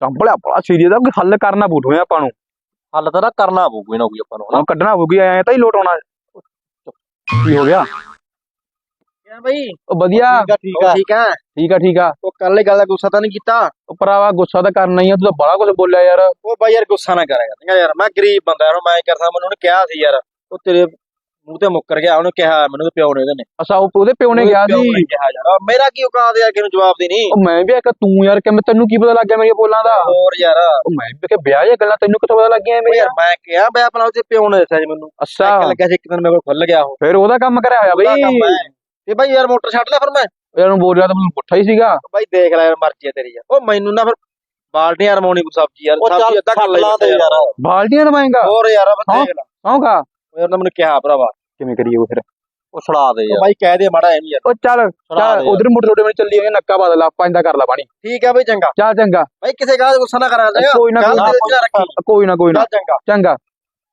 ਕੰਪਲਿਆ ਬੜਾ ਸੀਰੀਅਸ ਆ ਕੋਈ ਹੱਲ ਕਰਨਾ ਪਊ ਆਪਾਂ ਨੂੰ। ਹੱਲ ਤਾਂ ਨਾ ਕਰਨਾ ਪਊ ਕੋਈ ਨਾ ਕੋਈ ਆਪਾਂ ਨੂੰ ਹਨਾ? ਹੁਣ ਕੱਢਣਾ ਪਊਗੀ ਐ ਤਾਂ ਹੀ ਲੋਟ ਆਉਣਾ। ਕੀ ਹੋ ਗਿਆ? ਕਿਆ ਬਈ? ਉਹ ਵਧੀਆ। ਠੀਕ ਆ ਠੀਕ ਆ। ਠੀਕ ਆ? ਠੀਕ ਆ ਠੀਕ ਆ। ਉਹ ਕੱਲ ਗੱਲ ਦਾ ਗੁੱਸਾ ਤਾਂ ਨਹੀਂ ਕੀਤਾ? ਉਹ ਭਰਾਵਾ ਗੁੱਸਾ ਤਾਂ ਕਰਨਾ ਹੀ ਆ ਤੂੰ ਤਾਂ ਬੜਾ ਕੁਝ ਬੋਲਿਆ ਯਾਰ। ਉਹ ਬਾਈ ਯਾਰ ਗੁੱਸਾ ਨਾ ਕਰਿਆ ਕਰ ਯਾਰ। ਮੈਂ ਗਰੀਬ ਬੰਦਾ ਯਾਰ ਮੈਂ ਕਰਦਾ? ਮੈਨੂੰ ਉਹਨੇ ਕਿਹਾ ਸੀ ਯਾਰ ਉਹ ਤੇਰੇ ਮੂੰਹ ਤੇ ਮੁੱਕਰ ਗਿਆ ਉਹਨੇ ਕਿਹਾ ਮੈਨੂੰ ਤੇ ਪਿਓ ਨੇ ਉਹਦੇ ਨੇ। ਅਸਾ ਉਹ ਉਹਦੇ ਪਿਓ ਨੇ ਗਿਆ ਪਿਓ ਸੀ? ਨੇ ਕਿਹਾ ਯਾਰ ਮੇਰਾ ਕੀ ਔਕਾਤ ਯਾਰ ਕਿਹਨੂੰ ਜਵਾਬ ਦੇਣੀ? ਉਹ ਮੈਂ ਵੀ ਇੱਕ ਤੂੰ ਯਾਰ ਕਿਵੇਂ ਤੈਨੂੰ ਕੀ ਪਤਾ ਲੱਗ ਗਿਆ ਮੇਰੀਆਂ ਬੋਲਾਂ ਦਾ? ਹੋਰ ਯਾਰ। ਉਹ ਮੈਂ ਵੀ ਕਿ ਵਿਆਹ ਦੀਆਂ ਗੱਲਾਂ ਤੈਨੂੰ ਕਿੱਥੋਂ ਪਤਾ ਲੱਗ ਗਿਆ ਉਹ ਮੇਰੀਆਂ ਯਾਰ ਮੈਂ ਕਿਹਾ ਬਈ ਆਪਣਾ ਉਹਦੇ ਪਿਓ ਨੇ ਦੱਸਿਆ ਜੀ ਮੈਨੂੰ। ਅੱਛਾ। ਸਾਈਕਲ ਲੱਗਿਆ ਸੀ ਇੱਕ ਦਿਨ ਮੇਰੇ ਕੋਲ ਖੁੱਲ ਗਿਆ ਉਹ। ਫਿਰ ਉਹਦਾ ਕੰਮ ਕਰਿਆ ਹੋਇਆ ਉਹਦਾ ਕੰਮ ਬਈ ਹੈ। ਤੇ ਬਾਈ ਯਾਰ ਮੋਟਰ ਛੱਡ ਲਿਆ ਫਿਰ ਮੈਂ। ਯਾਰ ਨੂੰ ਬੋਲ ਰਿਹਾ ਤਾਂ ਮੈਨੂੰ ਪੁੱਠਾ ਹੀ ਸੀਗਾ। ਬਾਈ ਦੇਖ ਲੈ ਯਾਰ ਮਰਜ਼ੀ ਹੈ ਤੇਰੀ ਯਾਰ। ਉਹ ਮੈਨੂੰ ਨਾ ਫਿਰ ਬਾਲਟੀਆਂ ਰਮਾਉਣੀ ਕੋਈ ਸਬਜ਼ੀ ਯਾਰ ਸਬਜ਼ੀ ਅੱਧਾ ਛੱਡ ਕਰ ਲਾ ਦੇ ਯਾਰ। ਬਾਲਟੀਆਂ ਨਵਾਏਗਾ ਹੋਰ ਯਾਰ ਬਸ। ਦੇਖ ਲੈ। ਆਉਂਗਾ ਉਹ ਯਾਰ ਨੇ ਮੈਨੂੰ ਕਿਹਾ ਭਰਾਵਾ। ਕਿਵੇਂ ਕਰੀਏ ਉਹ ਫਿਰ? ਉਹ ਛੁਡਾ ਦੇ ਉਹ ਯਾਰ ਬਾਈ ਕਹਿ ਦੇ ਮਾੜਾ ਐ ਨਹੀਂ ਯਾਰ ਉਹ ਚੱਲ ਚੱਲ। ਉਧਰ ਮੋਟਰ ਰੋਡੇ ਵਿੱਚ ਚੱਲੀ ਜਾਂਗੇ ਨੱਕਾ ਬਦਲਾ ਪੰਜ ਦਾ ਕਰ ਲਾ ਪਾਣੀ ਠੀਕ ਹੈ ਬਈ ਚੰਗਾ। ਚੱਲ ਚੰਗਾ। ਬਾਈ ਕਿਸੇ ਗੱਲ ਦਾ ਗੁੱਸਾ ਨਾ ਕਰਾਂ ਚੰਗਾ ਕੋਈ ਨਾ ਕੋਈ ਨਾ। ਕੋਈ ਨਾ ਚੰਗਾ। ਚੰਗਾ।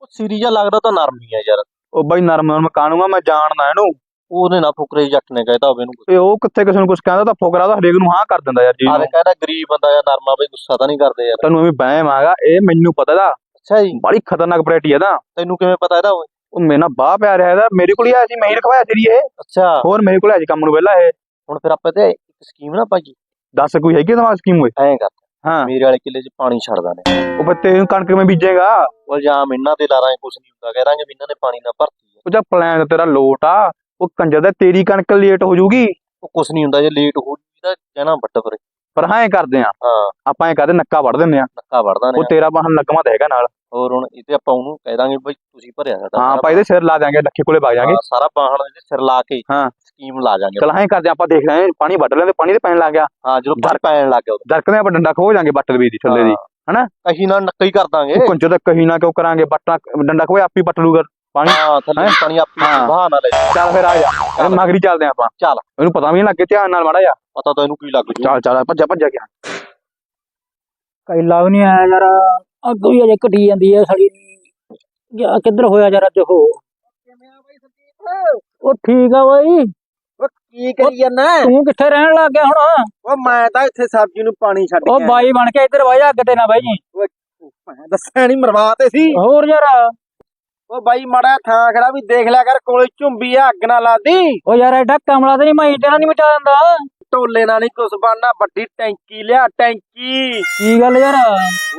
ਉਹ ਸਿਰੀ ਜਿਹਾ ਲੱਗਦਾ ਤਾਂ ਨਰਮ ਹੀ ਆ ਯਾਰ। ਉਹ ਬਾਈ ਨਰਮ ਨਰਮ ਕਾਨੂੰਗਾ ਮੈਂ ਜਾਣਦਾ ਇਹਨੂੰ। ਉਹਨੇ ਨਾ ਫੁਕਰੇ ਜੱਟ ਨੇ ਕਹਿਤਾ ਹੋਵੇ ਇਹਨੂੰ ਕੁਛ। ਤੇ ਉਹ ਕਿੱਥੇ ਕਿਸੇ ਨੂੰ ਕੁਝ ਕਹਿੰਦਾ ਤਾਂ ਫੁਕਰਾ ਤਾਂ ਹਰੇਕ ਨੂੰ ਹਾਂ ਕਰ ਦਿੰਦਾ ਯਾਰ ਜੀ ਆਹ ਕਹਿੰਦਾ ਗਰੀਬ ਬੰਦਾ ਯਾਰ ਨਰਮਾ ਬਈ ਗੁੱਸਾ ਤਾਂ ਨਹੀਂ ਕਰਦੇ ਯਾਰ। ਤੈਨੂੰ ਵੀ ਬਹਿਮ ਆਗਾ ਇਹ ਮੈਨੂੰ ਪਤਾ ਦਾ। ਅੱਛਾ ਜੀ। ਬੜੀ ਖਤਰਨਾਕ ਵੈਰਾਈਟੀ ਹੈ ਨਾ। ਤੈਨੂੰ ਕਿਵੇਂ ਪਤਾ ਇਹਦਾ ਓਏ? ਉਹ ਮੇਰੇ ਨਾਲ ਬਾਹ ਪਿਆ ਰਿਹਾ ਇਹਦਾ ਮੇਰੇ ਕੋਲ ਹੀ ਆਇਆ ਸੀ ਮੈਂ ਹੀ ਰਖਵਾਇਆ ਸੀ ਇਹ। ਅੱਛਾ। ਹੋਰ ਮੇਰੇ ਕੋਲ ਆਇਆ ਸੀ ਕੰਮ ਨੂੰ ਪਹਿਲਾਂ ਇਹ। ਹੁਣ ਫਿਰ ਆਪਾਂ ਤੇ ਇੱਕ ਸਕੀਮ ਨਾ ਪਾਈ ਦੱਸ ਕੋਈ ਹੈਗੀ ਦਿਮਾਗ ਸਕੀਮ ਹੋਏ ਐਂ ਕਰ। ਹਾਂ। ਮੇਰੇ ਵਾਲੇ ਕਿੱਲੇ 'ਚ ਪਾਣੀ ਛੱਡਦਾ ਨੇ। ਉਹ ਬੱਤੇ ਨੂੰ ਕਣਕ ਮੈਂ ਬੀਜੇਗਾ? ਉਹ ਇਲਜ਼ਾਮ ਇਹਨਾਂ ਤੇ ਲਾ ਰਾਂਗੇ ਕੁਝ ਨਹੀਂ ਹੁੰਦਾ ਕਹਿ ਰਾਂਗੇ ਵੀ ਇਹਨਾਂ ਨੇ ਪਾਣੀ ਨਾ ਭਰਤੀ ਹੈ। ਉਹ ਜਾਂ ਪਲਾਨ ਤੇਰਾ ਲੋਟ ਆ ਉਹ ਕੰਜਰ ਦਾ ਤੇਰੀ ਕਣਕ ਲੇਟ ਹੋ ਜੂਗੀ ਉਹ ਕੁਝ ਨਹੀਂ ਹੁੰਦਾ ਜੇ ਲੇਟ ਹੋ ਜੂਗੀ ਤਾਂ ਕਹਿਣਾ ਵੱਟ ਪਰੇ ਪਰ ਹਾਂ ਇਹ ਕਰਦੇ ਆ ਹਾਂ। ਆਪਾਂ ਇਹ ਕਰਦੇ ਨੱਕਾ ਵੜ ਦਿੰਦੇ ਆ ਨੱਕਾ ਵੜਦਾ ਨੇ ਉਹ ਤੇਰਾ ਵਾਹਨ ਲੱਗਵਾ ਤਾਂ ਹੈਗਾ ਨਾਲ। ਹੋਰ ਹੁਣ ਇਹ ਤੇ ਆਪਾਂ ਉਹਨੂੰ ਕਹਿ ਦਾਂਗੇ ਬਈ ਤੁਸੀਂ ਭਰਿਆ ਸਾਡਾ ਹਾਂ ਆਪਾਂ ਇਹਦੇ ਸਿਰ ਲਾ ਦਿਆਂਗੇ ਲੱਖੇ ਕੋਲੇ ਵਗ ਜਾਾਂਗੇ ਸਾਰਾ ਬਾਹਣ ਇਹਦੇ ਸਿਰ ਲਾ ਕੇ ਹਾਂ। ਸਕੀਮ ਲਾ ਜਾਾਂਗੇ ਚਲ ਹਾਂ ਇਹ ਕਰਦੇ ਆਪਾਂ ਦੇਖ ਰਹੇ ਹਾਂ ਪਾਣੀ ਵੱਢ ਲੈਂਦੇ ਪਾਣੀ ਤੇ ਪੈਣ ਲੱਗ ਗਿਆ। ਹਾਂ ਜਦੋਂ ਪਾਣੀ ਪੈਣ ਲੱਗ ਗਿਆ ਦਰਕਦੇ ਆਪਾਂ ਡੰਡਾ ਖੋ ਜਾਾਂਗੇ ਬੱਟ ਦੇ ਵੀ ਦੀ ਥੱਲੇ ਦੀ ਹਨਾ? ਕਹੀਂ ਨਾ ਨੱਕਾ ਹੀ ਕਰ ਦਾਂਗੇ। ਉਹ ਕੰਜਰ ਦਾ ਕਹੀ ਨਾ ਕਿਉਂ ਕਰਾਂਗੇ ਬੱਟਾ ਡੰਡਾ ਖੋਏ ਆਪੀ ਪੱਟ ਲੂਗਾ ਪਾਣੀ। ਹਾਂ ਥੱਲੇ ਹੈਂ? ਪਾਣੀ ਆਪੀ। ਬਹਾ ਨਾ ਲੈ ਚੱਲ ਫਿਰ ਆ ਜਾ। ਮਗਰੀ ਚੱਲਦੇ ਆ ਆਪਾਂ। ਚੱਲ। ਇਹਨੂੰ ਪਤਾ ਵੀ ਨਹੀਂ ਲੱਗੇ ਧਿਆਨ ਨਾਲ ਮਾੜਾ ਜਾ ਪਤਾ ਤਾਂ ਇਹਨੂੰ ਕੀ ਲੱਗ ਜੂ। ਚੱਲ ਚੱਲ ਭੱਜਾ ਭੱਜਾ ਗਿਆ। ਕੈਲਾ ਵੀ ਨਹੀਂ ਆਇਆ ਯਾਰ। ਅੱਗ ਵੀ ਅਜੇ ਘਟੀ ਜਾਂਦੀ ਹੈ ਸਾਡੀ ਯਾ ਕਿੱਧਰ ਹੋਇਆ ਜਰਾ ਦੇਖੋ। ਉਹ ਠੀਕ ਆ ਬਾਈ। ਉਹ ਕੀ ਕਰੀ ਜਾਂਦਾ ਤੂੰ ਕਿੱਥੇ ਰਹਿਣ ਲੱਗ ਗਿਆ ਹੁਣ? ਉਹ ਮੈਂ ਤਾਂ ਇੱਥੇ ਸਬਜ਼ੀ ਨੂੰ ਪਾਣੀ ਛੱਡ ਉਹ ਕੇ ਬਾਈ ਬਣ ਕੇ ਇੱਧਰ ਵਾਜਾ ਅੱਗ ਤੇ ਨਾ ਬਾਈ। ਜੀ ਆਇਆ। ਦੱਸਿਆ ਨਹੀਂ ਮਰਵਾ ਤੇ ਸੀ। ਹੋਰ ਯਾਰ ਉਹ ਬਾਈ ਮਾੜਾ ਥਾਂ ਖੜਾ ਵੀ ਦੇਖ ਲਿਆ ਕਰ ਕੋਲੇ ਝੁੰਬੀ ਆ ਅੱਗ ਨਾ ਲਾਦੀ। ਉਹ ਯਾਰ ਐਡਾ ਕਮਲਾ ਤੇ ਨਹੀਂ ਮੈਂ ਤੇਰਾ ਨਹੀਂ ਮਿਟਾ ਦਿੰਦਾ। ਟੋਲੇ ਨਾਲ ਨਹੀਂ ਕੁਛ ਬਣਨਾ ਵੱਡੀ ਟੈਂਕੀ ਲਿਆ ਟੈਂਕੀ। ਕੀ ਗੱਲ ਯਾਰ?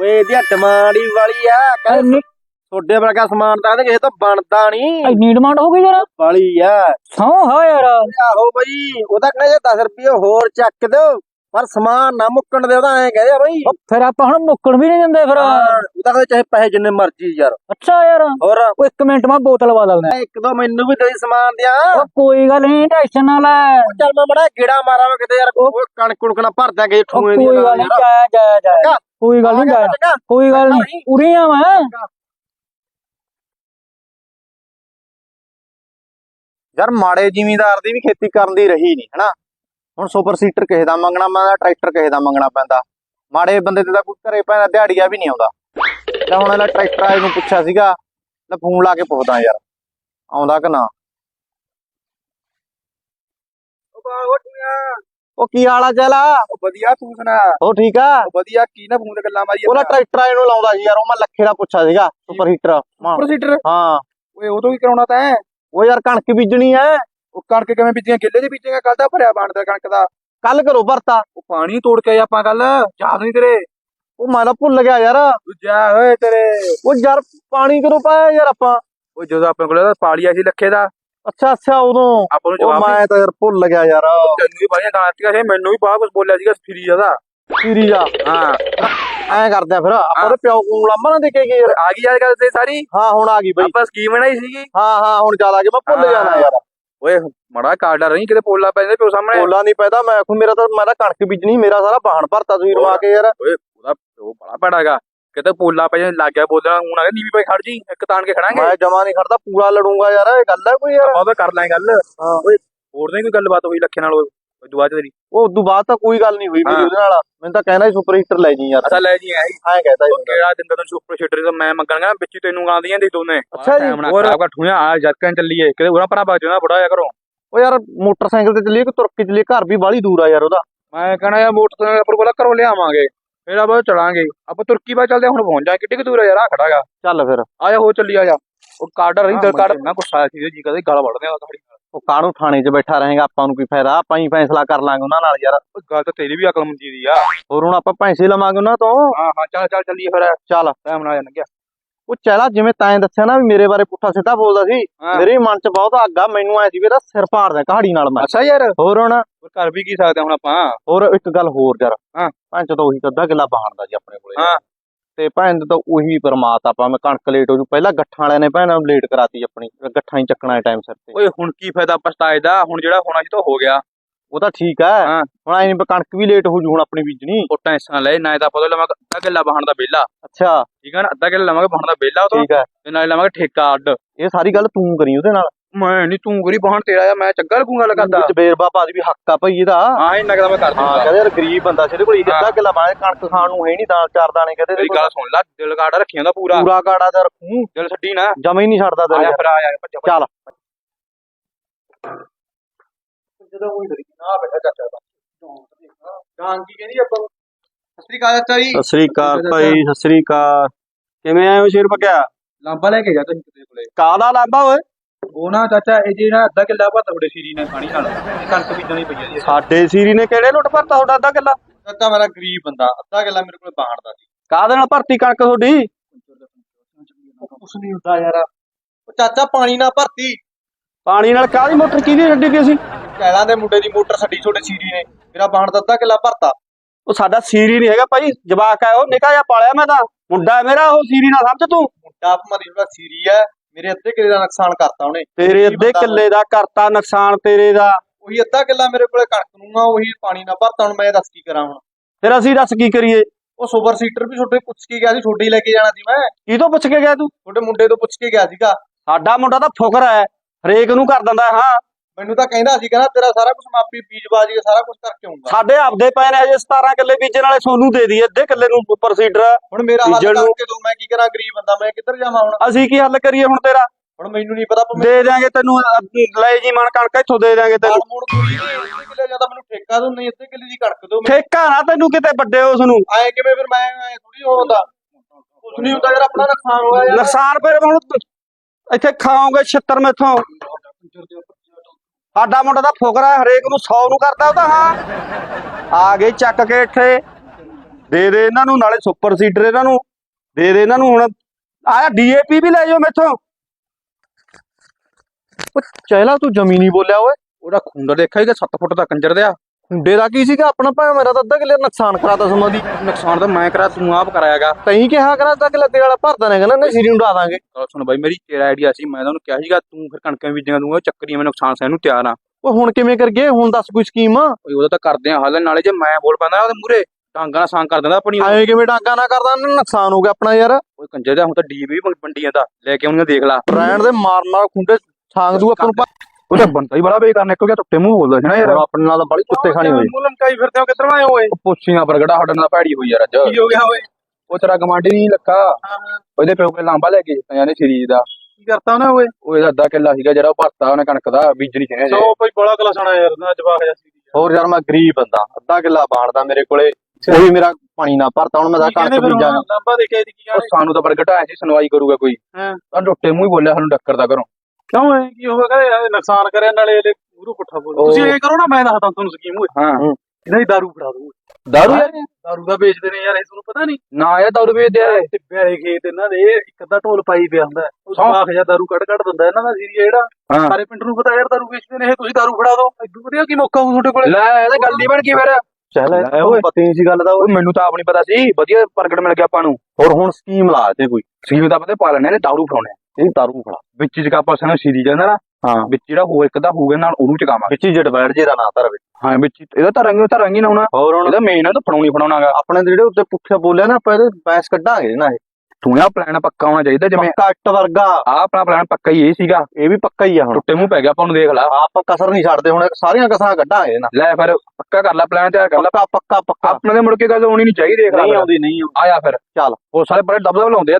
ਓਏ ਇਹਦੀ ਡਿਮਾਂਡ ਹੀ ਵਾਲੀ ਆ ਕਹਿੰਦੇ ਤੁਹਾਡੇ ਵਰਗਾ ਸਮਾਨ ਤਾਂ ਇਹਦੇ ਕਿਸੇ ਤੋਂ ਬਣਦਾ ਨਹੀਂ ਇੰਨੀ ਡਿਮਾਂਡ ਹੋ ਗਈ ਯਾਰ। ਵਾਲੀ ਆ। ਸੌ ਹਾਂ ਯਾਰ। ਆਹੋ ਬਈ ਉਹਦਾ ਕਹਿੰਦੇ 10 ਰੁਪਏ ਹੋਰ ਚੱਕ ਦਿਓ। ਪਰ ਸਮਾਨ ਨਾ ਮੁੱਕਣ ਦੇ ਉਹਦਾ ਐਂ ਕਹਦੇ ਆ ਬਈ। ਉਹ ਫਿਰ ਆਪਾਂ ਹੁਣ ਮੁੱਕਣ ਵੀ ਨਹੀਂ ਦਿੰਦੇ ਫਿਰ। ਉਹਦਾ ਕਹਿੰਦੇ ਚਾਹੇ ਪੈਸੇ ਜਿੰਨੇ ਮਰਜ਼ੀ ਯਾਰ। ਅੱਛਾ ਯਾਰ ਹੋਰ। ਉਹ ਇੱਕ ਮਿੰਟ ਮੈਂ ਬੋਤਲ ਵਾ ਲੈਂਦਾ ਇੱਕ ਦੋ ਮੈਨੂੰ ਵੀ ਦੇ ਸਮਾਨ ਦਿਆ। ਉਹ ਕੋਈ ਗੱਲ ਨਹੀਂ ਟੈਨਸ਼ਨ ਨਾ ਲੈ। ਚੱਲ ਮੈਂ ਬੜਾ ਗੇੜਾ ਮਾਰਾਂ ਕਿਤੇ ਯਾਰ ਉਹ ਕਣਕ ਕੁਣਕ ਨਾ ਭਰ ਉਹ ਠੂਏ ਕੋਈ ਗੱਲ ਨਹੀਂ ਜਾਇਆ ਜਾਇਆ ਜਾਇਆ। ਕੋਈ ਗੱਲ ਨਹੀਂ ਜਾਇਆ। ਕੋਈ ਗੱਲ ਨਹੀਂ ਉਰੀ ਆ ਮੈਂ। ਯਾਰ ਮਾੜੇ ਜ਼ਿਮੀਂਦਾਰ ਦੀ ਵੀ ਖੇਤੀ ਕਰਨ ਦੀ ਰਹੀ ਨਹੀਂ ਹਨਾ? ਹੁਣ ਸੁਪਰ ਸੀਟਰ ਕਿਸੇ ਦਾ ਮੰਗਣਾ ਪੈਂਦਾ ਟਰੈਕਟਰ ਕਿਸੇ ਦਾ ਮੰਗਣਾ ਪੈਂਦਾ। ਮਾੜੇ ਬੰਦੇ ਤੇ ਤਾਂ ਕੋਈ ਘਰੇ ਪੈਂਦਾ ਦਿਹਾੜੀਆ ਵੀ ਨਹੀਂ ਆਉਂਦਾ। ਤੇ ਹੁਣ ਇਹਦਾ ਟਰੈਕਟਰ ਆਏ ਨੂੰ ਪੁੱਛਿਆ ਸੀਗਾ ਲੈ ਫੋਨ ਲਾ ਕੇ ਪੁੱਛਦਾ ਯਾਰ ਆਉਂਦਾ ਕਿ ਨਾ? ਉਹ ਕੀ ਹਾਲਾ ਚਲਾ ਵਧੀਆ ਤੂੰ ਸੁਣਾ? ਉਹ ਠੀਕ ਆ? ਵਧੀਆ ਕੀ ਨਾ ਫੋਨ ਤੇ ਗੱਲਾਂ ਮਾਰੀ ਉਹਦਾ ਟਰੈਕਟਰ ਆਏ ਨੂੰ ਲਾਉਂਦਾ ਸੀ ਯਾਰ ਉਹ ਮੈਂ ਲੱਖੇ ਦਾ ਪੁੱਛਿਆ ਸੀਗਾ ਸੁਪਰ ਹੀਟਰ ਹਾਂ। ਓਏ ਉਹ ਤੋਂ ਕੀ ਕਰਾਉਣਾ ਤਾਂ ਹੈ? ਉਹ ਯਾਰ ਕਣਕ ਬੀਜਣੀ ਐ ਕਣਕ ਕਿਵੇਂ ਬੀਜੀਆਂ? ਗਿੱਲੇ ਦੀ ਬੀਜੀਆਂ ਕੱਲ ਦਾ ਭਰਿਆ ਬਣਦਾ ਕਣਕ ਦਾ। ਕੱਲ ਕਰੋ ਵਰਤਾ। ਉਹ ਪਾਣੀ ਤੋੜ ਕੇ ਆਏ ਆਪਾਂ ਕੱਲ ਯਾਦ ਨਹੀਂ ਤੇਰੇ? ਉਹ ਮੈਂ ਤਾਂ ਭੁੱਲ ਗਿਆ ਯਾਰ। ਤੂੰ ਜਾ ਓਏ ਤੇਰੇ। ਉਹ ਯਾਰ ਪਾਣੀ ਕਰੋ ਪਾਇਆ ਯਾਰ ਆਪਾਂ? ਉਹ ਜਦੋਂ ਆਪਣੇ ਕੋਲ ਪਾਲੀ ਆਈ ਸੀ ਲੱਖੇ ਦਾ। ਅੱਛਾ ਅੱਛਾ ਉਦੋਂ। ਆਪਾਂ ਨੂੰ ਜਵਾਬ ਮੈਂ ਤਾਂ ਯਾਰ ਭੁੱਲ ਗਿਆ ਯਾਰ। ਤੈਨੂੰ ਵੀ ਬਾਈਆਂ ਗਾਂਤੀਆਂ ਸੀ ਮੈਨੂੰ ਵੀ ਬਹੁਤ ਕੁਝ ਬੋਲਿਆ ਸੀਗਾ ਫਰੀ ਦਾ ਪੀਰੀ ਜਾ ਹਾਂ। ਐਂ ਕਰਦੇ ਆ ਫਿਰ। ਆਪਾਂ ਦੇ ਪਿਓ ਕੋਲ ਲਾਂਬਾ ਨਾ ਦੇ ਕੇ ਗਏ ਯਾਰ। ਆ ਗਈ ਯਾਰ ਗੱਲ ਤੇ ਸਾਰੀ? ਹਾਂ ਹੁਣ ਆ ਗਈ ਬਈ। ਆਪਾਂ ਸਕੀਮ ਬਣਾਈ ਸੀਗੀ। ਹਾਂ ਹਾਂ ਹੁਣ ਜ਼ਿਆਦਾ ਕਿ ਮੈਂ ਭੁੱਲ। ਜਾਣਾ ਯਾਰ। ਓਏ ਮੜਾ ਕਾਰਡਾ ਰਹੀ ਕਿਤੇ ਪੋਲਾ ਪੈ ਜਾਂਦੇ ਪਿਓ ਸਾਹਮਣੇ। ਬੋਲਾ ਨਹੀਂ ਪੈਦਾ ਮੈਂ ਆਖੂ ਮੇਰਾ ਤਾਂ ਮੈਂ ਤਾਂ ਕਣਕ ਬੀਜਣੀ ਮੇਰਾ ਸਾਰਾ ਬਾਹਣ ਭਰਤਾ ਤੁਸੀਂ ਰਵਾ ਕੇ ਯਾਰ। ਓਏ ਉਹਦਾ ਪਿਓ ਬੜਾ ਭੈੜਾਗਾ ਕਿਤੇ ਪੋਲਾ ਪੈ ਜਾਂ ਲੱਗ ਗਿਆ ਬੋਲਣਾ ਹੁਣ ਆ ਗਿਆ ਨੀਵੀਂ ਪੈ ਖੜ ਜੀ ਇੱਕ ਤਾਣ ਕੇ ਖੜਾਂਗੇ। ਮੈਂ ਜਮਾ ਨਹੀਂ ਖੜਦਾ ਪੂਰਾ ਲੜੂੰਗਾ ਯਾਰ ਇਹ ਗੱਲ ਹੈ ਕੋਈ ਯਾਰ। ਆਪਾਂ ਉਹਦਾ ਕਰ ਲਾਂਗੇ ਗੱਲ। ਹਾਂ। ਓਏ ਹੋਰ ਨਹੀਂ ਕੋਈ ਗੱਲਬਾਤ ਹੋਈ ਲੱਖੇ ਨਾਲ ਦੁਆ ਚ ਤੇਰੀ ਉਹ ਉਦੋਂ ਬਾਅਦ ਤਾਂ ਕੋਈ ਗੱਲ ਨਹੀਂ ਹੋਈ ਮੇਰੀ। ਉਹਦੇ ਨਾਲ। ਮੈਨੂੰ ਤਾਂ ਕਹਿੰਦਾ ਸੀ ਸੁਪਰ ਹੀਟਰ ਲੈ ਜੀ ਯਾਰ। ਅਸਾ ਲੈ ਜੀ ਆਈ ਐਂ ਕਹਿੰਦਾ ਸੀ ਉਹ ਕਿਹੜਾ ਦਿੰਦਾ ਤੈਨੂੰ ਸੁਪਰ ਸ਼ੀਟਰ ਤਾਂ ਮੈਂ ਮੰਗਣਗਾ ਵਿੱਚ ਹੀ ਤੈਨੂੰ ਗਾਂਦੀਆਂ ਦੇ ਦੋਨੇ। ਅੱਛਾ ਜੀ, ਹੋਰ ਹੋਰ? ਠੂਆ ਆ ਜੱਕਾਂ ਚੱਲੀਏ ਕਿਤੇ ਉਹਨਾਂ ਭਰਾ ਬਾਜੂ ਨਾ ਬੜਾ ਆ ਕਰੋ। ਉਹ ਯਾਰ ਮੋਟਰਸਾਈਕਲ ਤੇ ਚੱਲੀਏ ਕਿ ਤੁਰ ਕੇ ਚੱਲੀਏ ਘਰ ਵੀ ਬਾਹਲੀ ਦੂਰ ਆ ਯਾਰ ਉਹਦਾ। ਮੈਂ ਕਹਣਾ ਯਾਰ ਮੋਟਰਸਾਈਕਲ ਪਰ ਕੋਲ ਘਰੋਂ ਲਿਆਵਾਂਗੇ। ਫੇਰ ਆਪਾਂ ਚਲਾਂਗੇ। ਆਪਾਂ ਤੁਰਕੀ ਬਾਅਦ ਚੱਲਦੇ ਹਾਂ, ਹੁਣ ਪਹੁੰਚ ਜਾ ਕਿੱਡੀ ਕੁ ਦੂਰ ਆ ਯਾਰ ਆ ਖੜਾਗਾ ਚੱਲ ਫਿਰ। ਆ ਜਾ ਹੋ ਚੱਲੀ ਆ ਜਾ। ਉਹ ਕਾਰਡਰ ਨਹੀਂ ਦਰ ਕਾਰਡ ਨਾ ਗੁੱਸਾ ਆਇਆ ਸੀ ਜੀ ਕਦੇ ਗਾਲ ਵੜਦੇ ਆ ਤੁਹਾਡੀ ਉਹ ਕਾਹਨੂੰ ਥਾਣੇ 'ਚ ਬੈਠਾ ਰਹੇਗਾ ਆਪਾਂ ਨੂੰ ਕੀ ਫਾਇਦਾ? ਆਪਾਂ ਹੀ ਫੈਸਲਾ ਕਰ ਲਾਂਗੇ ਉਹਨਾਂ ਨਾਲ ਯਾਰ। ਉਹ ਗੱਲ ਤਾਂ ਤੇਰੀ ਵੀ ਅਕਲ ਮੰਦੀ ਦੀ ਆ। ਹੋਰ ਹੁਣ ਆਪਾਂ ਪੈਸੇ ਲਵਾਂਗੇ ਉਹਨਾਂ ਤੋਂ। ਹਾਂ ਹਾਂ ਚੱਲ ਚੱਲ ਚੱਲੀਏ ਫਿਰ। ਚੱਲ। ਟਾਈਮ ਨਾਲ ਜਾਣ ਗਿਆ ਉਹ ਚੈਲਾ ਜਿਵੇਂ ਤੈਂ ਦੱਸਿਆ ਨਾ ਵੀ ਮੇਰੇ ਬਾਰੇ ਪੁੱਠਾ ਸਿੱਧਾ ਬੋਲਦਾ ਸੀ। ਮੇਰੇ ਮਨ 'ਚ ਬਹੁਤ ਅੱਗ ਆ ਮੈਨੂੰ ਐ ਸੀ ਵੀ ਇਹਦਾ ਸਿਰ ਪਾੜਦਾ ਕਹਾੜੀ ਨਾਲ ਮੈਂ। ਅੱਛਾ ਯਾਰ। ਹੋਰ ਹੁਣ? ਹੋਰ ਕਰ ਵੀ ਕੀ ਸਕਦੇ ਹੁਣ ਆਪਾਂ? ਹੋਰ ਇੱਕ ਗੱਲ ਹੋਰ ਯਾਰ। ਹਾਂ। ਭੈਣ ਚੋਦ ਉਹੀ ਅੱਧਾ ਕਿੱਲਾ ਬਹਾਨ ਦਾ ਜੀ ਆਪਣੇ ਕੋਲੇ। ਹਾਂ। ਤੇ ਭੈਣ ਤਾਂ ਉਹੀ ਪਰਮਾਤ ਆਪਾਂ ਮੈਂ ਕਣਕ ਲੇਟ ਹੋ ਜੂ। ਪਹਿਲਾਂ ਗੱਠਾਂ ਵਾਲਿਆਂ ਨੇ ਭੈਣ ਲੇਟ ਕਰਾਤੀ ਆਪਣੀ ਗੱਠਾਂ ਹੀ ਚੱਕਣਾ ਟਾਈਮ ਸਿਰ ਤੇ। ਓਏ ਹੁਣ ਕੀ ਫਾਇਦਾ ਪਛਤਾਏ ਦਾ? ਹੁਣ ਜਿਹੜਾ ਹੋਣਾ ਸੀ ਤਾਂ ਹੋ ਗਿਆ। ਉਹ ਤਾਂ ਠੀਕ ਹਾਂ। ਹੁਣ ਐ ਨਹੀਂ ਕਣਕ ਵੀ ਲੇਟ ਹੋ ਜੂ ਹੁਣ ਆਪਣੀ ਬੀਜਣੀ। ਉਹ ਟੈਨਸ਼ਨ ਲੈ ਨਾ ਤਾਂ ਪਤਾ ਲਵਾਂਗਾ ਅੱਧਾ ਕਿੱਲਾ ਬਹਾਨ ਦਾ ਵਿਹਲਾ। ਅੱਛਾ। ਠੀਕ ਹੈ ਨਾ? ਅੱਧਾ ਕਿੱਲਾ ਲਵਾਂਗੇ ਬਹਾਨ ਦਾ ਵਿਹਲਾ ਉਹ ਤੋਂ। ਠੀਕ ਹੈ। ਤੇ ਨਾਲੇ ਲਵਾਂਗੇ ਠੇਕਾ ਅੱਡ। ਇਹ ਸਾਰੀ ਗੱਲ ਤੂੰ ਕਰੀ ਉਹਦੇ ਨਾਲ। ਮੈਂ ਨਹੀਂ ਤੂੰ ਕਰੀ ਬਹਾਨ ਤੇਰਾ ਆ ਮੈਂ ਚੰਗਾ ਲੱਗੂਗਾ ਲਗਾਦਾ ਵਿੱਚ ਬੇਰਬਾ ਦੀ ਵੀ ਹੱਕ ਆ ਭਈ ਇਹਦਾ। ਹਾਂ ਇੰਨਾ ਕਦਾ ਮੈਂ ਕਰ ਹਾਂ ਕਹਿੰਦੇ ਯਾਰ ਗਰੀਬ ਬੰਦਾ ਸੀ ਇਹਦੇ ਕੋਲ ਹਾਂ। ਅੱਧਾ ਕਿੱਲਾ ਕਣਕ ਖਾਣ ਨੂੰ ਹੈ ਨਹੀਂ ਦਾਲ ਚਾਰ ਦਾਣੇ ਕਹਿੰਦੇ ਮੇਰੀ ਗੱਲ ਸੁਣ ਲੈ ਦਿਲ ਕਾੜਾ ਰੱਖੀ ਹੁੰਦਾ ਪੂਰਾ। ਪੂਰਾ ਕਾੜਾ ਦਾ ਰੱਖੂ। ਦਿਲ ਛੱਡੀ ਨਾ। ਜਮੇ ਹੀ ਨਹੀਂ ਛੱਡਦਾ ਦਿਲ ਜਾ ਯਾਰ। ਫਿਰ ਆ ਜਾ ਭੱਜ ਚੱਲ। ਜਦੋਂ ਕੋਈ ਡਰੀ ਨਾ ਬੈਠਾ ਚਾਚਾ ਦਾ। ਗਾਂ ਕੀ ਕਹਿੰਦੀ ਆਪਾਂ ਨੂੰ? ਸਤਿ ਸ੍ਰੀ ਅਕਾਲ ਚਾਚਾ ਜੀ। ਸਤਿ ਸ੍ਰੀ ਅਕਾਲ ਭਾਈ ਸਤਿ ਸ੍ਰੀ ਅਕਾਲ। ਕਿਵੇਂ ਆਏ ਹੋ ਸ਼ੇਰ ਪਕਿਆ? ਲਾਂਬਾ ਲੈ ਕੇ ਜਾ ਤੁਸੀਂ ਕਿਤੇ ਕੋਲੇ? ਕਾਦਾ ਲਾਂਬਾ ਓਏ? ਉਹ ਨਾ ਚਾਚਾ ਇਹ ਜੀ ਨਾ ਅੱਧਾ ਕਿੱਲਾ ਭਾ ਤੁਹਾਡੇ ਸੀਰੀ ਨੇ ਪਾਣੀ ਨਾਲ ਇਹ ਕਣਕ ਬੀਜਣੀ ਪਈ ਆ ਜੀ। ਸਾਡੇ ਸੀਰੀ ਨੇ ਕਿਹੜੇ ਲੁੱਟ ਭਰਤਾ ਤੁਹਾਡਾ ਅੱਧਾ ਕਿੱਲਾ? ਚਾਚਾ ਮੇਰਾ ਗਰੀਬ ਬੰਦਾ ਅੱਧਾ ਕਿੱਲਾ ਮੇਰੇ ਕੋਲ ਬਾਹਣ ਦਾ ਸੀ। ਕਾਹਦੇ ਨਾਲ ਭਰਤੀ ਕਣਕ ਤੁਹਾਡੀ? ਕੁਛ ਨਹੀਂ ਹੁੰਦਾ ਯਾਰ। ਉਹ ਚਾਚਾ ਪਾਣੀ ਨਾ ਭਰਤੀ। ਪਾਣੀ ਨਾਲ ਕਾਹਦੀ ਮੋਟਰ ਕਿਹਦੀ ਛੱਡੀ ਤੀ ਅਸੀਂ ਕੈਲਾਂ ਦੇ ਮੁੰਡੇ ਦੀ ਮੋਟਰ ਛੱਡੀ ਛੋਟੇ ਸੀਰੀ ਨੇ। ਮੇਰਾ ਬਾਹਣ ਦਾ ਅੱਧਾ ਕਿੱਲਾ ਭਰਤਾ। ਉਹ ਸਾਡਾ ਸੀਰੀ ਨਹੀਂ ਹੈਗਾ ਭਾਈ ਜਵਾਕ ਹੈ ਉਹ ਨਿਕਾ ਜਿਹਾ ਪਾਲਿਆ ਮੈਂ ਤਾਂ। ਮੁੰਡਾ ਹੈ ਮੇਰਾ ਉਹ ਸੀਰੀ ਨਾ ਸਮਝ ਤੂੰ। ਮੁੰਡਾ ਮਾਰੀ ਜਿਹੜਾ ਸੀਰੀ ਹੈ। ਮੇਰੇ ਅੱਧੇ ਕਿੱਲੇ ਦਾ ਨੁਕਸਾਨ ਕਰਤਾ ਉਹਨੇ। ਤੇਰੇ ਅੱਧੇ ਕਿੱਲੇ ਦਾ ਕਰਤਾ ਨੁਕਸਾਨ ਤੇਰੇ ਦਾ। ਉਹੀ ਅੱਧਾ ਕਿੱਲਾ ਮੇਰੇ ਕੋਲੇ ਕਣਕ ਨੂੰ ਆ ਉਹੀ ਪਾਣੀ ਨਾ ਭਰਤਾ ਹੁਣ ਮੈਂ ਦੱਸ ਕੀ ਕਰਾਂ ਹੁਣ। ਫਿਰ ਅਸੀਂ ਦੱਸ ਕੀ ਕਰੀਏ? ਉਹ ਸੁਪਰ ਸੀਟਰ ਵੀ ਛੋਟੇ ਪੁੱਛ ਕੇ ਗਿਆ ਸੀ ਹੀ ਲੈ ਕੇ ਜਾਣਾ ਸੀ ਮੈਂ। ਕੀ ਤੋਂ ਪੁੱਛ ਕੇ ਗਿਆ ਤੂੰ? ਛੋਟੇ ਮੁੰਡੇ ਤੋਂ ਪੁੱਛ ਕੇ ਗਿਆ ਸੀਗਾ। ਸਾਡਾ ਮੁੰਡਾ ਤਾਂ ਫੁਕਰ ਹੈ ਹਰੇਕ ਨੂੰ ਕਰ ਦਿੰਦਾ ਹਾਂ। ਮੈਨੂੰ ਤਾਂ ਕਹਿੰਦਾ ਸੀ ਕਹਿੰਦਾ ਤੇਰਾ ਸਾਰਾ ਕੁਝ ਮਾਪੀ ਬੀਜ ਬਾਜ ਸਾਰਾ ਕੁਝ ਕਰਕੇ ਆਉਂਗਾ ਸਾਡੇ ਆਪਦੇ ਪਏ ਨੇ ਹਜੇ 17 ਕਿੱਲੇ ਬੀਜਣ ਵਾਲੇ ਸੋਨੂੰ ਦੇ ਦਈਏ ਅੱਧੇ ਕਿੱਲੇ ਨੂੰ ਪ੍ਰੋਸੀਡਰ ਹੁਣ ਮੇਰਾ ਹੱਲ ਕਰਕੇ ਦੋ ਮੈਂ ਕੀ ਕਰਾਂ ਗਰੀਬ ਬੰਦਾ ਮੈਂ ਕਿੱਧਰ ਜਾਵਾਂ ਹੁਣ? ਅਸੀਂ ਕੀ ਹੱਲ ਕਰੀਏ ਹੁਣ ਤੇਰਾ? ਹੁਣ ਮੈਨੂੰ ਨਹੀਂ ਪਤਾ ਦੇ ਦਿਆਂਗੇ ਤੈਨੂੰ ਲੈ ਜੀ ਮਣ ਕਣਕ ਇੱਥੋਂ ਦੇ ਦਿਆਂਗੇ ਤੈਨੂੰ। ਮੋੜ ਕਿੱਲੇ ਜਾਂ ਤਾਂ ਮੈਨੂੰ ਠੇਕਾ ਦੋ ਨਹੀਂ ਅੱਧੇ ਕਿੱਲੇ ਦੀ ਕਣਕ ਦੋ ਠੇਕਾ ਨਾ ਤੈਨੂੰ ਕਿਤੇ ਵੱਡੇ ਉਸ ਨੂੰ। ਐ ਕਿਵੇਂ ਫਿਰ ਮੈਂ ਥੋੜੀ ਹੁੰਦਾ। ਕੁਝ ਨਹੀਂ ਹੁੰਦਾ ਯਾਰ ਆਪਣਾ ਨੁਕਸਾਨ ਹੋਇਆ ਯਾਰ। ਨੁਕਸਾਨ ਫਿਰ ਹੁਣ ਇੱਥੇ ਖਾਓਗੇ 76 ਮੈਥੋਂ। ਸਾਡਾ ਮੁੰਡਾ ਤਾਂ ਫੁਕਰਾ ਹਰੇਕ ਨੂੰ 100 ਨੂੰ ਕਰਦਾ ਉਹ ਤਾਂ ਹਾਂ। ਆ ਗਏ ਚੱਕ ਕੇ ਇੱਥੇ। ਦੇ ਦੇ ਇਹਨਾਂ ਨੂੰ ਨਾਲੇ ਸੁਪਰ ਸੀਡਰ ਇਹਨਾਂ ਨੂੰ। ਦੇ ਦੇ ਇਹਨਾਂ ਨੂੰ ਹੁਣ। ਆਇਆ ਡੀਏਪੀ ਵੀ ਲੈ ਜਾਓ ਮੈਥੋਂ। ਉਹ ਚਹਿਲਾ ਤੂੰ ਜ਼ਮੀਨੀ ਬੋਲਿਆ ਓਏ। ਉਹਦਾ ਖੁੰਡਾ ਦੇਖਿਆ ਸੀਗਾ 7 ਫੁੱਟ ਦਾ ਕੰਜਰ ਦਿਆ ਦਾ ਕੀ ਸੀਗਾ? ਆਪਣਾ ਭਾਵੇਂ ਮੇਰਾ ਤਾਂ ਅੱਧਾ ਕਿੱਲੇ ਨੁਕਸਾਨ ਕਰਾਤਾ ਸਮਾਂ ਦੀ। ਨੁਕਸਾਨ ਤਾਂ ਮੈਂ ਕਰਾ ਤੂੰ ਆਪ ਕਰਾਇਆਗਾ। ਤੈਂ ਕਿਹਾ ਕਰਾ ਅੱਧਾ ਕਿੱਲਾ ਤੇਰੇ ਵਾਲਾ ਭਰਦਾ ਨੇ ਕਹਿੰਦਾ ਨਾ ਸੀਰੀ ਨੂੰ ਡਾ ਦਾਂਗੇ। ਸੁਣ ਬਾਈ ਮੇਰੀ ਤੇਰਾ ਆਈਡੀਆ ਸੀ ਮੈਂ ਤਾਂ ਉਹਨੂੰ ਕਿਹਾ ਸੀਗਾ ਤੂੰ ਫਿਰ ਕਣਕਾਂ ਬੀਜਾਂ ਦੂੰਗਾ ਚੱਕਰੀ ਮੈਂ ਨੁਕਸਾਨ ਸਹਿਣ ਨੂੰ ਤਿਆਰ ਆ। ਉਹ ਹੁਣ ਕਿਵੇਂ ਕਰ ਗਏ ਹੁਣ ਦੱਸ ਕੋਈ ਸਕੀਮ? ਓਏ ਉਹਦਾ ਤਾਂ ਕਰਦੇ ਆ ਹੱਲ ਨਾਲੇ ਜੇ ਮੈਂ ਬੋਲ ਪੈਂਦਾ ਉਹਦੇ ਮੂਰੇ ਟਾਂਗਾ ਨਾਲ ਸਾਂ ਕਰ ਦਿੰਦਾ ਆਪਣੀ ਐਵੇਂ ਕਿਵੇਂ ਡਾਂਗਾ ਨਾ ਕਰਦਾ? ਨੁਕਸਾਨ ਹੋ ਗਿਆ ਆਪਣਾ ਯਾਰ। ਓਏ ਕੰਜਰ ਦਾ ਹੁਣ ਤਾਂ ਡੀਪ ਵੀ ਵੰਡੀ ਜਾਂਦਾ। ਲੈ ਕੇ ਆਉਣੀਆਂ ਦੇਖ ਲਾ। ਬ੍ਰਾਂਡ ਦੇ ਮਾਰ ਮਾਰ ਖੁੰਡੇ ਛਾਂਗ ਦੂ ਆਪਾਂ ਨੂੰ। ਉਹ ਤਾਂ ਬੰਦਾ ਹੀ ਬੜਾ ਬੇਕਾਰ ਨਿਕਲ ਗਿਆ ਟੁੱਟੇ ਮੂੰਹ ਬੋਲਦਾ ਸੀ ਨਾ ਯਾਰ। ਆਪਣੇ ਨਾਲ ਬੜੀ ਕੁੱਤੇ ਖਾਣੀ ਹੋਈ। ਮੂੰਹ ਲਮਕਾਈ ਫਿਰਦੇ ਹੋ ਕਿੱਧਰ ਆਏ ਓਏ? ਉਹ ਪੁੱਛੀਆਂ ਬਰਗੜਾ ਸਾਡੇ ਨਾਲ ਭੈੜੀ ਹੋਈ ਯਾਰ ਅੱਜ। ਕੀ ਹੋ ਗਿਆ ਓਏ? ਉਹ ਤੇਰਾ ਗਵਾਂਢੀ ਨਹੀਂ ਲੱਗਾ ਉਹਦੇ ਪਿਓ ਕੇ ਲਾਂਬਾ ਲੈ ਕੇ ਦਿੱਤਾ ਨੇ ਸੀਰੀਜ਼ ਦਾ। ਕੀ ਕਰਤਾ ਉਹਨੇ ਓਏ? ਉਹ ਇਹਦਾ ਅੱਧਾ ਕਿੱਲਾ ਸੀਗਾ ਜਿਹੜਾ ਉਹ ਭਰਤਾ ਉਹਨੇ ਕਣਕ ਦਾ ਬੀਜਣੀ ਚਾਹੀਦੀ ਸੋ ਕੋਈ ਬੜਾ ਕਲਾ ਸੁਣਾ ਯਾਰ ਨਾ ਜਵਾਬ ਹੈ ਹੋਰ ਯਾਰ ਮੈਂ ਗਰੀਬ ਬੰਦਾ ਅੱਧਾ ਕਿੱਲਾ ਬਾਣਦਾ ਮੇਰੇ ਕੋਲੇ। ਉਹੀ ਮੇਰਾ ਪਾਣੀ ਨਾ ਭਰਤਾ ਹੁਣ ਮੈਂ ਤਾਂ ਕਣਕ ਬੀਜਾਂਗਾ ਲੰਬਾ ਦੇਖਿਆ ਦੀ ਕੀ ਉਹ ਸਾਨੂੰ ਤਾਂ ਬਰਗੜਾ ਆਇਆ ਸੀ ਸੁਣਵਾਈ ਕਰੂਗਾ ਕੋਈ। ਹਾਂ। ਤਾਂ ਟੁੱਟੇ ਮੂੰਹ ਹੀ ਬੋਲਿਆ ਸਾਨੂੰ ਡੱਕਰ ਦਾ ਘਰੋਂ। ਕਿਉਂ ਐ? ਕੀ ਹੋਗਾ ਕਹਿੰਦੇ ਨੁਕਸਾਨ ਕਰਿਆ ਨਾਲੇ ਇਹਦੇ ਮੂਰੂ ਪੁੱਠਾ ਬੋਲ ਤੁਸੀਂ ਐ ਕਰੋ ਨਾ ਮੈਂ ਦੱਸਦਾ ਤੁਹਾਨੂੰ ਸਕੀਮ ਓਏ। ਹਾਂ। ਇਹਨਾਂ ਦੀ ਦਾਰੂ ਫੜਾ ਦੂੰ ਦਾਰੂ ਯਾਰ ਦਾਰੂ ਦਾ ਵੇਚਦੇ ਨੇ ਯਾਰ ਇਹ ਤੁਹਾਨੂੰ ਪਤਾ ਨਹੀਂ। ਨਾ ਇਹ ਦਾਰੂ ਵੇਚਦੇ ਆ। ਤੇ ਪਿਆਰੇ ਖੇਤ ਇਹਨਾਂ ਦੇ ਇੱਕ ਅੱਧਾ ਢੋਲ ਪਾਈ ਪਿਆ ਹੁੰਦਾ। ਉਹ। ਸਾਖ ਜਾਂ ਦਾਰੂ ਕੱਢ ਕੱਢ ਦਿੰਦਾ ਇਹਨਾਂ ਦਾ ਸੀਰੀਆ ਜਿਹੜਾ। ਸਾਰੇ ਪਿੰਡ ਨੂੰ ਪਤਾ ਯਾਰ ਦਾਰੂ ਵੇਚਦੇ ਨੇ ਇਹ ਤੁਸੀਂ ਦਾਰੂ ਫੜਾ ਦਿਓ। ਇਦੋਂ ਵਧੀਆ ਕੀ ਮੌਕਾ ਹੋ ਤੁਹਾਡੇ ਕੋਲੇ? ਲੈ ਇਹਦਾ ਗੱਲ ਹੀ ਬਣ ਗਈ ਫਿਰ। ਚੱਲ ਓਏ। ਪਤਾ ਨਹੀਂ ਸੀ ਗੱਲ ਦਾ ਮੈਨੂੰ ਤਾਂ ਆਪ ਨਹੀਂ ਪਤਾ ਸੀ। ਵਧੀਆ ਪ੍ਰਗਟ ਮਿਲ ਗਿਆ ਆਪਾਂ ਨੂੰ। ਹੋਰ ਹੁਣ ਸਕੀਮ ਲਾ ਤੇ ਕੋਈ। ਸੀਮ ਦਾ ਪਤਾ ਪਾ ਲੈਣੇ ਨੇ ਦਾਰੂ ਫੜਾਉਣੇ ਇਹ ਦਾਰੂ ਫੜਾ। ਵਿੱਚ ਜਗਾ ਆਪਾਂ ਸਾਨੂੰ ਸੀਰੀ ਜਾਂਦਾ ਨਾ ਹਾਂ। ਵਿੱਚ ਜਿਹੜਾ ਹੋਰ ਇੱਕ ਦਾ ਹੋਊਗਾ ਨਾਲ ਉਹਨੂੰ ਚਕਾਵਾਂਗੇ। ਵਿੱਚ ਹੀ ਜਟਵੈੜ ਜੇ ਦਾ ਨਾਂ ਧਰ ਵਿੱਚ ਹਾਂ ਵਿੱਚ ਇਹਦਾ ਤਾਂ ਰੰਗ ਤਾਂ ਰੰਗ ਹੀ ਨਾ ਹੋਣਾ ਹੋਰ ਹੁਣ? ਇਹਦਾ ਮੇਨ ਹੈ ਤਾਂ ਫੜਾਉਣੀ ਫੜਾਉਣਾਗਾ। ਆਪਣੇ ਜਿਹੜੇ ਉੱਤੇ ਪੁੱਠਿਆ ਬੋਲਿਆ ਨਾ ਆਪਾਂ ਇਹਦੇ ਬੈਸ ਕੱਢਾਂਗੇ ਨਾ ਇਹ। ਤੂੰ ਆ ਪਲਾਨ ਪੱਕਾ ਹੋਣਾ ਚਾਹੀਦਾ ਜਿਵੇਂ ਪੱਕਾ ਇੱਟ ਵਰਗਾ। ਆ ਆਪਣਾ ਪਲਾਨ ਪੱਕਾ ਹੀ ਇਹ ਸੀਗਾ। ਇਹ ਵੀ ਪੱਕਾ ਹੀ ਆ ਹੁਣ। ਟੁੱਟੇ ਮੂੰਹ ਪੈ ਗਿਆ ਆਪਾਂ ਨੂੰ ਦੇਖ ਲਾ। ਆਪਾਂ ਕਸਰ ਨਹੀਂ ਛੱਡਦੇ ਹੁਣ ਸਾਰੀਆਂ ਕਸਰਾਂ ਕੱਢਾਂਗੇ ਇਹਨਾਂ ਲੈ ਫਿਰ ਪੱਕਾ ਕਰ ਲੈ ਪਲਾਨ ਤਿਆਰ ਕਰ ਲੈ। ਪੱਕਾ ਪੱਕਾ ਆਪਣੇ ਦੇ ਮੁੜ ਕੇ ਗੱਲ ਹੋਣੀ ਨਹੀਂ ਚਾਹੀਦੀ ਦੇਖ ਲੈ ਨਹੀਂ। ਆਉਂਦੀ ਨਹੀਂ ਆਇਆ ਫਿਰ। ਚੱਲ। ਉਹ ਸਾਰੇ ਬੜੇ ਦਬਦਬ ਲਾਉਂਦੇ ਆ।